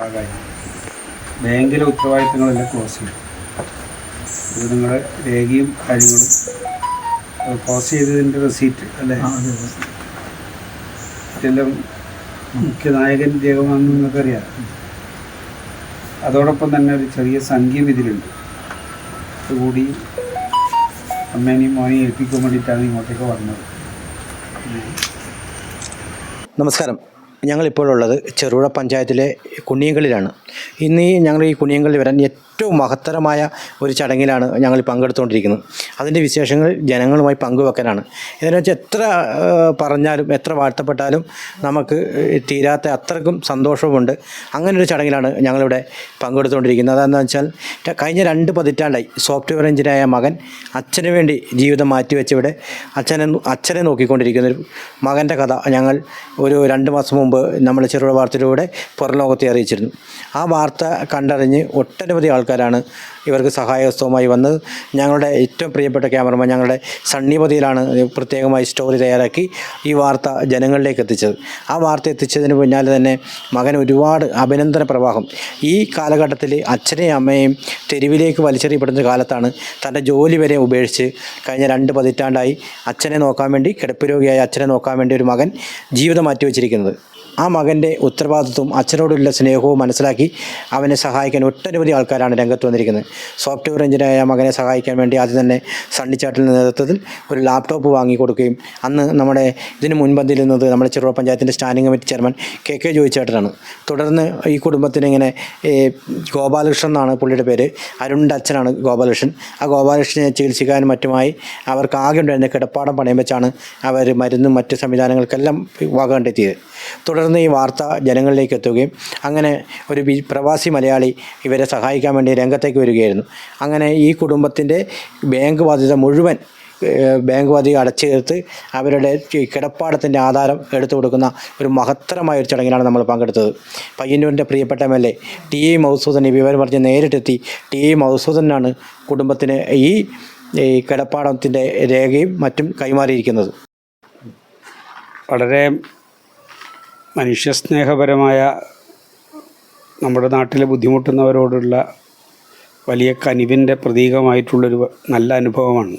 ഭാഗമായി. ബാങ്കിലെ ഉത്തരവാദിത്തങ്ങളെല്ലാം ക്ലോസ് ചെയ്യും ഇത് നിങ്ങളുടെ രേഖയും കാര്യങ്ങളും ക്ലോസ് ചെയ്തതിന്റെ റെസീറ്റ് അല്ലേ? ഇതെല്ലാം മുഖ്യ നായകൻ ജയകുമാറെന്ന് നിങ്ങൾക്ക് അറിയാം അതോടൊപ്പം തന്നെ ഒരു ചെറിയ സംഖ്യം ഇതിലുണ്ട്. അതുകൂടി അമ്മേനെയും മോനെയും ഏൽപ്പിക്കാൻ വേണ്ടിയിട്ടാണ് ഇങ്ങോട്ടേക്ക് വന്നത്. നമസ്കാരം. ഞങ്ങളിപ്പോഴുള്ളത് ചെറുപുഴ പഞ്ചായത്തിലെ കുണിയങ്കളിലാണ് ഇന്ന് ഈ ഞങ്ങൾ ഈ കുണിയങ്കളിൽ വരാൻ ഏറ്റവും മഹത്തരമായ ഒരു ചടങ്ങിലാണ് ഞങ്ങൾ പങ്കെടുത്തുകൊണ്ടിരിക്കുന്നത്. അതിന്റെ വിശേഷങ്ങൾ ജനങ്ങളുമായി പങ്കുവെക്കാനാണ്. ഇതിനെ വെച്ച് എത്ര പറഞ്ഞാലും എത്ര വാഴ്ത്തപ്പെട്ടാലും നമുക്ക് തീരാത്ത അത്രക്കും സന്തോഷവുമുണ്ട്. അങ്ങനൊരു ചടങ്ങിലാണ് ഞങ്ങളിവിടെ പങ്കെടുത്തുകൊണ്ടിരിക്കുന്നത്. അതെന്താണെന്ന് വെച്ചാൽ കഴിഞ്ഞ രണ്ട് പതിറ്റാണ്ടായി സോഫ്റ്റ്വെയർ എഞ്ചിനായ മകൻ അച്ഛന് വേണ്ടി ജീവിതം മാറ്റിവെച്ച് ഇവിടെ അച്ഛനെ അച്ഛനെ നോക്കിക്കൊണ്ടിരിക്കുന്ന ഒരു മകന്റെ കഥ ഞങ്ങൾ ഒരു രണ്ട് മാസം മുമ്പ് നമ്മൾ ചെറുപുഴ വാർത്തയിലൂടെ പുറം ലോകത്തെ അറിയിച്ചിരുന്നു. ആ വാർത്ത കണ്ടറിഞ്ഞ് ഒട്ടനവധി ആൾക്കാരാണ് ഇവർക്ക് സഹായഹസ്തവുമായി വന്നത് ഞങ്ങളുടെ ഏറ്റവും പ്രിയപ്പെട്ട ക്യാമറമാൻ ഞങ്ങളുടെ സണ്ണിപതിയിലാണ് പ്രത്യേകമായി സ്റ്റോറി തയ്യാറാക്കി ഈ വാർത്ത ജനങ്ങളിലേക്ക് എത്തിച്ചത്. ആ വാർത്ത എത്തിച്ചതിന് പിന്നാലെ തന്നെ മകൻ ഒരുപാട് അഭിനന്ദന പ്രവാഹം. ഈ കാലഘട്ടത്തിൽ അച്ഛനെയും അമ്മയെയും തെരുവിലേക്ക് വലിച്ചെറിയപ്പെടുന്ന കാലത്താണ് തന്റെ ജോലി വരെ ഉപേക്ഷിച്ച് കഴിഞ്ഞ രണ്ട് പതിറ്റാണ്ടായി അച്ഛനെ നോക്കാൻ വേണ്ടി കിടപ്പ് രോഗിയായ അച്ഛനെ നോക്കാൻ വേണ്ടി ഒരു മകൻ ജീവിതം മാറ്റിവെച്ചിരിക്കുന്നത്. ആ മകന്റെ ഉത്തരവാദിത്വവും അച്ഛനോടുള്ള സ്നേഹവും മനസ്സിലാക്കി അവനെ സഹായിക്കാൻ ഒട്ടനവധി ആൾക്കാരാണ് രംഗത്ത് വന്നിരിക്കുന്നത്. സോഫ്റ്റ്വെയർ എഞ്ചിനീയറായ മകനെ സഹായിക്കാൻ വേണ്ടി ആദ്യം തന്നെ സണ്ണിച്ചാട്ടിന്റെ നേതൃത്വത്തിൽ ഒരു ലാപ്ടോപ്പ് വാങ്ങി കൊടുക്കുകയും അന്ന് നമ്മുടെ ഇതിന് മുൻപന്തിയിൽ നിന്നത് നമ്മുടെ ചെറുപ്പ പഞ്ചായത്തിന്റെ standing committee chairman K K ജോയിച്ചേട്ടനാണ്. തുടർന്ന് ഈ കുടുംബത്തിന് ഇങ്ങനെ ഗോപാലകൃഷ്ണൻ എന്നാണ് പുള്ളിയുടെ പേര്. അരുണിന്റെ അച്ഛനാണ് ഗോപാലകൃഷ്ണൻ. ആ ഗോപാലകൃഷ്ണനെ ചികിത്സിക്കാനും മറ്റുമായി അവർക്ക് ആകെ ഉണ്ടായിരുന്ന കിടപ്പാടം പണയം വെച്ചാണ് അവർ മരുന്നും മറ്റ് സംവിധാനങ്ങൾക്കെല്ലാം വക കണ്ടെത്തിയത്. തുടർന്ന് ഈ വാർത്ത ജനങ്ങളിലേക്ക് എത്തുകയും അങ്ങനെ ഒരു പ്രവാസി മലയാളി ഇവരെ സഹായിക്കാൻ വേണ്ടി രംഗത്തേക്ക് വരികയായിരുന്നു. അങ്ങനെ ഈ കുടുംബത്തിന്റെ ബാങ്ക് ബാധ്യത മുഴുവൻ ബാങ്ക് ബാധ്യത അടച്ചു ചേർത്ത് അവരുടെ കിടപ്പാടത്തിന്റെ ആധാരം എടുത്തു കൊടുക്കുന്ന ഒരു മഹത്തരമായ ഒരു ചടങ്ങിലാണ് നമ്മൾ പങ്കെടുത്തത്. പയ്യന്നൂരിന്റെ പ്രിയപ്പെട്ട M L A T A Madhusudan ഈ വിവരം പറഞ്ഞ് നേരിട്ടെത്തി. ടി എ മധുസൂദനാണ് കുടുംബത്തിന് ഈ കിടപ്പാടത്തിന്റെ രേഖയും മറ്റും കൈമാറിയിരിക്കുന്നത്. വളരെ മനുഷ്യസ്നേഹപരമായ നമ്മുടെ നാട്ടിലെ ബുദ്ധിമുട്ടുന്നവരോടുള്ള വലിയ കനിവിന്റെ പ്രതീകമായിട്ടുള്ളൊരു നല്ല അനുഭവമാണ്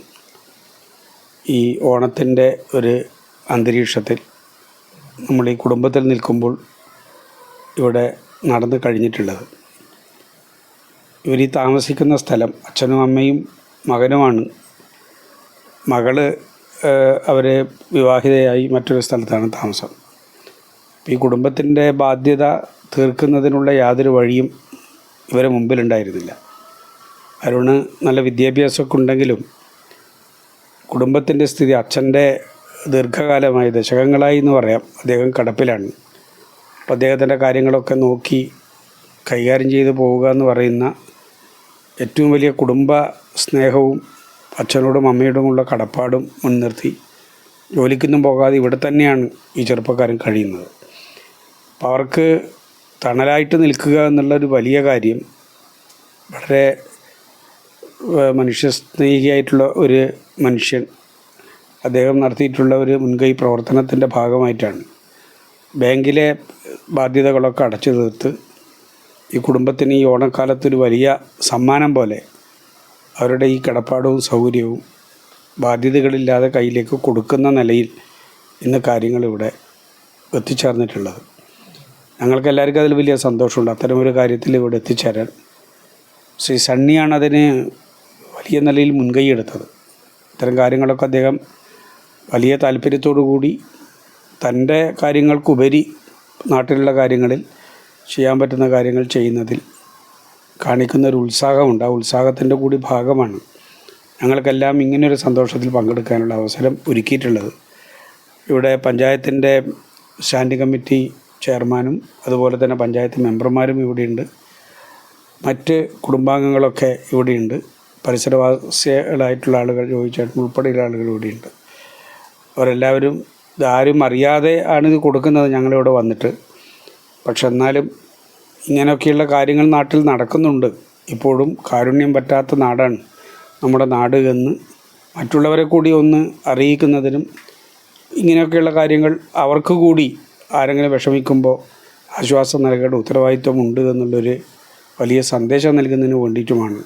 ഈ ഓണത്തിന്റെ ഒരു അന്തരീക്ഷത്തിൽ നമ്മൾ ഈ കുടുംബത്തിൽ നിൽക്കുമ്പോൾ ഇവിടെ നടന്നു കഴിഞ്ഞിട്ടുള്ളത്. ഇവർ ഈ താമസിക്കുന്ന സ്ഥലം അച്ഛനും അമ്മയും മകനുമാണ്. മകൾ അവരെ വിവാഹിതയായി മറ്റൊരു സ്ഥലത്താണ് താമസം. ഈ കുടുംബത്തിന്റെ ബാധ്യത തീർക്കുന്നതിനുള്ള യാതൊരു വഴിയും ഇവരെ മുമ്പിലുണ്ടായിരുന്നില്ല. അരുണ് നല്ല വിദ്യാഭ്യാസമൊക്കെ ഉണ്ടെങ്കിലും കുടുംബത്തിന്റെ സ്ഥിതി അച്ഛന്റെ ദീർഘകാലമായി ദശകങ്ങളായി എന്ന് പറയാം. അദ്ദേഹം കടപ്പിലാണ്. അപ്പോൾ അദ്ദേഹത്തിന്റെ കാര്യങ്ങളൊക്കെ നോക്കി കൈകാര്യം ചെയ്തു പോവുക എന്ന് പറയുന്ന ഏറ്റവും വലിയ കുടുംബ സ്നേഹവും അച്ഛനോടും അമ്മയോടുമുള്ള കടപ്പാടും മുൻനിർത്തി ജോലിക്കൊന്നും പോകാതെ ഇവിടെ തന്നെയാണ് ഈ ചെറുപ്പക്കാരൻ കഴിയുന്നത്. അപ്പോൾ അവർക്ക് തണലായിട്ട് നിൽക്കുക എന്നുള്ളൊരു വലിയ കാര്യം വളരെ മനുഷ്യസ്നേഹിയായിട്ടുള്ള ഒരു മനുഷ്യൻ അദ്ദേഹം നടത്തിയിട്ടുള്ള ഒരു മുൻകൈ പ്രവർത്തനത്തിന്റെ ഭാഗമായിട്ടാണ്. ബാങ്കിലെ ബാധ്യതകളൊക്കെ അടച്ചു തീർത്ത് ഈ കുടുംബത്തിന് ഈ ഓണക്കാലത്ത് ഒരു വലിയ സമ്മാനം പോലെ അവരുടെ ഈ കിടപ്പാടവും സൗകര്യവും ബാധ്യതകളില്ലാതെ കയ്യിലേക്ക് കൊടുക്കുന്ന നിലയിൽ ഇന്ന് കാര്യങ്ങൾ ഇവിടെ എത്തിച്ചേർന്നിട്ടുള്ളത്. ഞങ്ങൾക്ക് എല്ലാവർക്കും അതിൽ വലിയ സന്തോഷമുണ്ട്. അത്തരമൊരു കാര്യത്തിൽ ഇവിടെ എത്തിച്ചേരാൻ. ശ്രീ സണ്ണിയാണ് അതിന് വലിയ നിലയിൽ മുൻകൈ എടുത്തത്. ഇത്തരം കാര്യങ്ങളൊക്കെ അദ്ദേഹം വലിയ താല്പര്യത്തോടു കൂടി തന്റെ കാര്യങ്ങൾക്കുപരി നാട്ടിലുള്ള കാര്യങ്ങളിൽ ചെയ്യാൻ പറ്റുന്ന കാര്യങ്ങൾ ചെയ്യുന്നതിൽ കാണിക്കുന്ന ഒരു ഉത്സാഹമുണ്ട്. ആ ഉത്സാഹത്തിന്റെ കൂടി ഭാഗമാണ് ഞങ്ങൾക്കെല്ലാം ഇങ്ങനെയൊരു സന്തോഷത്തിൽ പങ്കെടുക്കാനുള്ള അവസരം ഒരുക്കിയിട്ടുള്ളത്. ഇവിടെ പഞ്ചായത്തിന്റെ സ്റ്റാൻഡിംഗ് കമ്മിറ്റി ചെയർമാനും അതുപോലെ തന്നെ പഞ്ചായത്ത് മെമ്പർമാരും ഇവിടെയുണ്ട്. മറ്റ് കുടുംബാംഗങ്ങളൊക്കെ ഇവിടെയുണ്ട്. പരിസരവാസികളായിട്ടുള്ള ആളുകൾ ചോദിച്ചേട്ടൻ ഉൾപ്പെടെയുള്ള ആളുകൾ ഇവിടെയുണ്ട്. അവരെല്ലാവരും ഇതാരും അറിയാതെ ആണ് ഇത് കൊടുക്കുന്നത് ഞങ്ങളിവിടെ വന്നിട്ട്. പക്ഷെ എന്നാലും ഇങ്ങനെയൊക്കെയുള്ള കാര്യങ്ങൾ നാട്ടിൽ നടക്കുന്നുണ്ട്. ഇപ്പോഴും കാരുണ്യം പറ്റാത്ത നാടാണ് നമ്മുടെ നാട് എന്ന് മറ്റുള്ളവരെ കൂടി ഒന്ന് അറിയിക്കുന്നതിനും ഇങ്ങനെയൊക്കെയുള്ള കാര്യങ്ങൾ അവർക്ക് കൂടി ആരെങ്കിലും വിഷമിക്കുമ്പോൾ ആശ്വാസം നൽകേണ്ട ഉത്തരവാദിത്വമുണ്ട് എന്നുള്ളൊരു വലിയ സന്ദേശം നൽകുന്നതിന് വേണ്ടിയിട്ടുമാണ്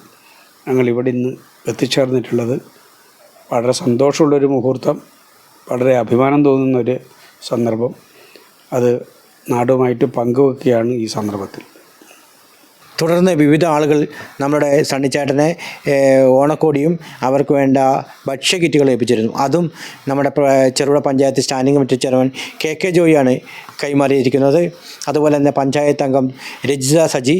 ഞങ്ങൾ ഇവിടെ ഇന്ന് എത്തിച്ചേർന്നിട്ടുള്ളത്. വളരെ സന്തോഷമുള്ളൊരു മുഹൂർത്തം വളരെ അഭിമാനം തോന്നുന്ന ഒരു സന്ദർഭം. അത് നാടുമായിട്ട് പങ്കുവെക്കുകയാണ് ഈ സന്ദർഭത്തിൽ. തുടർന്ന് വിവിധ ആളുകൾ നമ്മുടെ സണ്ണിച്ചേട്ടനെ ഓണക്കോടിയും അവർക്ക് വേണ്ട ഭക്ഷ്യക്കിറ്റുകൾ ഏൽപ്പിച്ചിരുന്നു. അതും നമ്മുടെ Cherupuzha panchayat standing committee chairman K K ജോയിയാണ് കൈമാറിയിരിക്കുന്നത്. അതുപോലെ തന്നെ പഞ്ചായത്ത് അംഗം രജിത സജി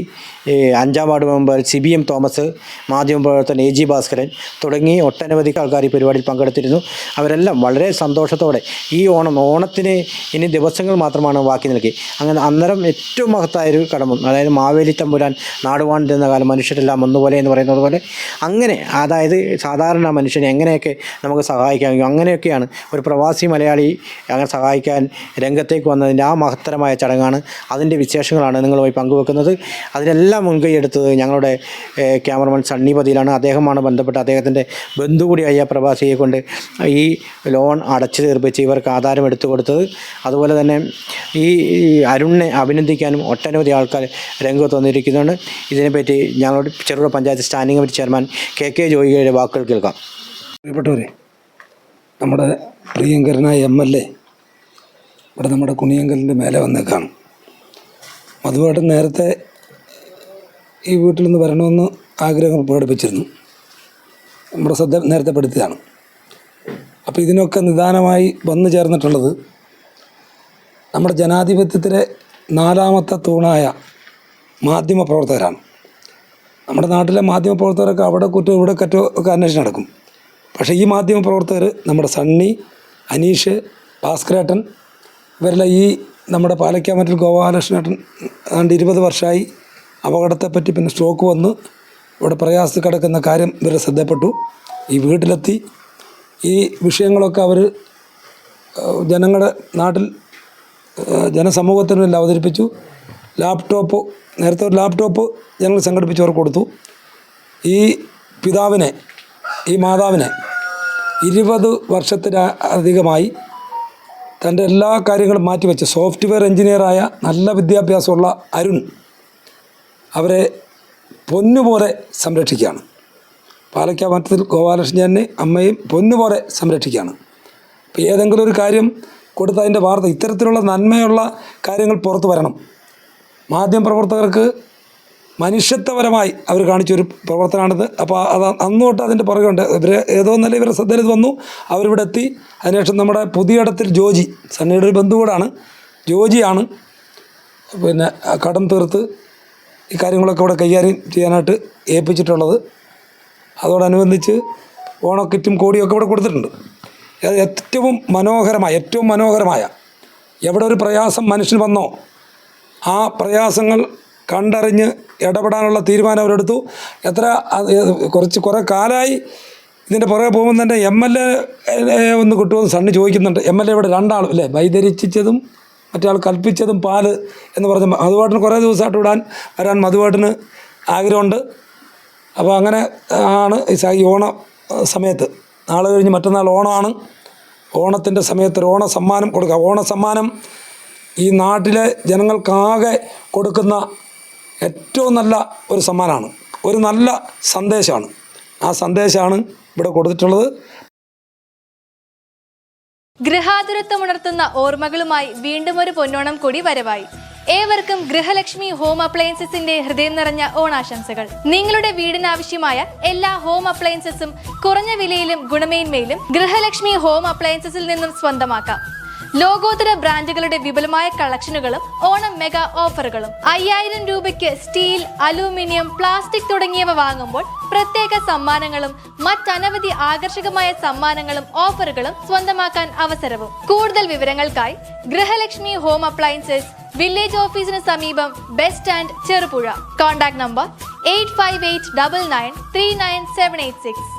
അഞ്ചാം ward member C B M Thomas മാധ്യമപ്രവർത്തകൻ എ ജി ഭാസ്കരൻ തുടങ്ങി ഒട്ടനവധി ആൾക്കാർ ഈ പരിപാടിയിൽ പങ്കെടുത്തിരുന്നു. അവരെല്ലാം വളരെ സന്തോഷത്തോടെ ഈ ഓണം ഓണത്തിന് ഇനി ദിവസങ്ങൾ മാത്രമാണ് ബാക്കി നൽകി. അങ്ങനെ അന്നേരം ഏറ്റവും മഹത്തായൊരു കടമ അതായത് മാവേലി തമ്പുരാൻ നാടുവാണ്ടിരുന്ന കാലം മനുഷ്യരെല്ലാം ഒന്നുപോലെ എന്ന് പറയുന്നത് പോലെ അങ്ങനെ അതായത് സാധാരണ മനുഷ്യനെ എങ്ങനെയൊക്കെ നമുക്ക് സഹായിക്കാൻ അങ്ങനെയൊക്കെയാണ് ഒരു പ്രവാസി മലയാളി അങ്ങനെ സഹായിക്കാൻ രംഗത്തേക്ക് വന്നതിന്റെ ആ മഹത്തരമായ ചടങ്ങാണ്. അതിന്റെ വിശേഷങ്ങളാണ് നിങ്ങളുമായി പങ്കുവെക്കുന്നത്. അതിനെല്ലാം മുൻകൈ എടുത്തത് ഞങ്ങളുടെ ക്യാമറമാൻ സണ്ണിപതിയിലാണ്. അദ്ദേഹമാണ് ബന്ധപ്പെട്ട് അദ്ദേഹത്തിന്റെ ബന്ധു കൂടിയായ പ്രവാസിയെ കൊണ്ട് ഈ ലോൺ അടച്ചു തീർപ്പിച്ച് ഇവർക്ക് ആധാരം എടുത്തു കൊടുത്തത്. അതുപോലെ തന്നെ ഈ അരുണിനെ അഭിനന്ദിക്കാനും ഒട്ടനവധി ആൾക്കാർ രംഗത്ത് വന്നിരിക്കുന്നുണ്ട്. ഇതിനെപ്പറ്റി ഞങ്ങളുടെ Cherupuzha panchayat standing committee chairman K K ജോയിയുടെ വാക്കുകൾ കേൾക്കാം. പ്രിയപ്പെട്ടവരെ നമ്മുടെ പ്രിയങ്കരനായ എം എൽ എ ഇവിടെ നമ്മുടെ കുണിയങ്കലിന്റെ മേലെ വന്നേക്കാണ്. മധുവായിട്ട് നേരത്തെ ഈ വീട്ടിൽ നിന്ന് വരണമെന്ന് ആഗ്രഹം പ്രകടിപ്പിച്ചിരുന്നു. നമ്മുടെ ശ്രദ്ധ നേരത്തെ പെടുത്തിയതാണ് അപ്പോൾ ഇതിനൊക്കെ നിദാനമായി വന്നു ചേർന്നിട്ടുള്ളത് നമ്മുടെ ജനാധിപത്യത്തിലെ നാലാമത്തെ തൂണായ മാധ്യമ പ്രവർത്തകരാണ് നമ്മുടെ നാട്ടിലെ മാധ്യമ പ്രവർത്തകരൊക്കെ അവിടെ കുറ്റം ഇവിടെ കറ്റോ ഒക്കെ അന്വേഷണം നടക്കും. പക്ഷേ ഈ മാധ്യമ പ്രവർത്തകർ നമ്മുടെ സണ്ണി അനീഷ് ഭാസ്കരേട്ടൻ ഇവരെല്ലാം ഈ നമ്മുടെ പാലക്കാമറ്റിൽ ഗോപാലകൃഷ്ണേട്ടൻ ഏതാണ്ട് ഇരുപത് വർഷമായി അപകടത്തെപ്പറ്റി പിന്നെ സ്ട്രോക്ക് വന്ന് ഇവിടെ പ്രയാസത്തിൽ കിടക്കുന്ന കാര്യം ഇവരെ ശ്രദ്ധപ്പെട്ടു. ഈ വീട്ടിലെത്തി. ഈ വിഷയങ്ങളൊക്കെ അവർ ജനങ്ങളുടെ നാട്ടിൽ ജനസമൂഹത്തിനുമെല്ലാം ജനസമൂഹത്തിന് അവതരിപ്പിച്ചു. ലാപ്ടോപ്പ് നേരത്തെ ഒരു ലാപ്ടോപ്പ് ഞങ്ങൾ സംഘടിപ്പിച്ചവർക്ക് കൊടുത്തു. ഈ പിതാവിനെ ഈ മാതാവിനെ ഇരുപത് വർഷത്തിലധികമായി തന്റെ എല്ലാ കാര്യങ്ങളും മാറ്റിവെച്ച് സോഫ്റ്റ്വെയർ എഞ്ചിനീയറായ നല്ല വിദ്യാഭ്യാസമുള്ള അരുൺ അവരെ പൊന്നുപോലെ സംരക്ഷിക്കുകയാണ്. പാലക്കാമറ്റത്തിൽ ഗോപാലകൃഷ്ണനെ അമ്മയും പൊന്നുപോലെ സംരക്ഷിക്കുകയാണ്. അപ്പോൾ ഏതെങ്കിലും ഒരു കാര്യം കൊടുത്ത അതിന്റെ വാർത്ത ഇത്തരത്തിലുള്ള നന്മയുള്ള കാര്യങ്ങൾ പുറത്തു വരണം. മാധ്യമപ്രവർത്തകർക്ക് മനുഷ്യത്വപരമായി അവർ കാണിച്ചൊരു പ്രവർത്തനമാണിത്. അപ്പോൾ അത് അന്ന് തൊട്ട് അതിന്റെ പുറകുണ്ട് ഇവർ ഏതോ നല്ല ഇവരുടെ ശ്രദ്ധയിൽ വന്നു. അവരിവിടെ എത്തി. അതിനുശേഷം നമ്മുടെ പുതിയടത്തിൽ ജോജി സണ്ണിയുടെ ഒരു ബന്ധു കൂടാണ് ജോജിയാണ് പിന്നെ കടം തീർത്ത് ഈ കാര്യങ്ങളൊക്കെ ഇവിടെ കൈകാര്യം ചെയ്യാനായിട്ട് ഏൽപ്പിച്ചിട്ടുള്ളത്. അതോടനുബന്ധിച്ച് ഓണക്കിറ്റും കോടിയൊക്കെ ഇവിടെ കൊടുത്തിട്ടുണ്ട്. ഏറ്റവും മനോഹരമായ ഏറ്റവും മനോഹരമായ എവിടെ ഒരു പ്രയാസം മനുഷ്യന് വന്നോ ആ പ്രയാസങ്ങൾ കണ്ടറിഞ്ഞ് ഇടപെടാനുള്ള തീരുമാനം അവരെടുത്തു. എത്ര കുറച്ച് കുറേ കാലമായി ഇതിന്റെ പുറകെ പോകുമ്പോൾ തന്നെ എം എൽ എ ഒന്ന് കിട്ടുമെന്ന് സണ്ണി ചോദിക്കുന്നുണ്ട്. എം എൽ എ ഇവിടെ രണ്ടാളും അല്ലേ? വൈദരിച്ചതും മറ്റേ കൽപ്പിച്ചതും പാൽ എന്ന് പറഞ്ഞ മധുവാട്ടിന് കുറേ ദിവസമായിട്ട് വിടാൻ വരാൻ മധുവാട്ടിന് ആഗ്രഹമുണ്ട്. അപ്പോൾ അങ്ങനെ ആണ് ഈ ഓണ സമയത്ത്. നാളെ കഴിഞ്ഞ് മറ്റന്നാൾ ഓണമാണ്. ഓണത്തിന്റെ സമയത്ത് ഓണ സമ്മാനം കൊടുക്കുക ഓണ സമ്മാനം ഈ നാട്ടിലെ ജനങ്ങൾക്കാകെ കൊടുക്കുന്ന ഏറ്റവും നല്ല ഒരു സമ്മാനമാണ്. ഒരു നല്ല സന്ദേശമാണ്. ആ സന്ദേശമാണ് ഇവിടെ കൊടുത്തിട്ടുള്ളത്. ഗൃഹാതുരത്വമുണർത്തുന്ന ഓർമ്മകളുമായി വീണ്ടും ഒരു പൊന്നോണം കൂടി വരവായി. ഏവർക്കും ഗൃഹലക്ഷ്മി ഹോം അപ്ലയൻസസിന്റെ ഹൃദയം നിറഞ്ഞ ഓണാശംസകൾ. നിങ്ങളുടെ വീടിനാവശ്യമായ എല്ലാ ഹോം അപ്ലയൻസസും കുറഞ്ഞ വിലയിലും ഗുണമേന്മയിലും ഗൃഹലക്ഷ്മി ഹോം അപ്ലയൻസസിൽ നിന്നും സ്വന്തമാക്കാം. ലോകോത്തര ബ്രാൻഡുകളുടെ വിപുലമായ കളക്ഷനുകളും ഓണം മെഗാ ഓഫറുകളും. അയ്യായിരം രൂപയ്ക്ക് സ്റ്റീൽ അലൂമിനിയം പ്ലാസ്റ്റിക് തുടങ്ങിയവ വാങ്ങുമ്പോൾ പ്രത്യേക സമ്മാനങ്ങളും മറ്റനവധി ആകർഷകമായ സമ്മാനങ്ങളും ഓഫറുകളും സ്വന്തമാക്കാൻ അവസരവും. കൂടുതൽ വിവരങ്ങൾക്കായി ഗൃഹലക്ഷ്മി ഹോം അപ്ലയൻസസ് വില്ലേജ് ഓഫീസിന് സമീപം best and Cherupuzha. Contact number eight five eight double nine three nine seven eight six.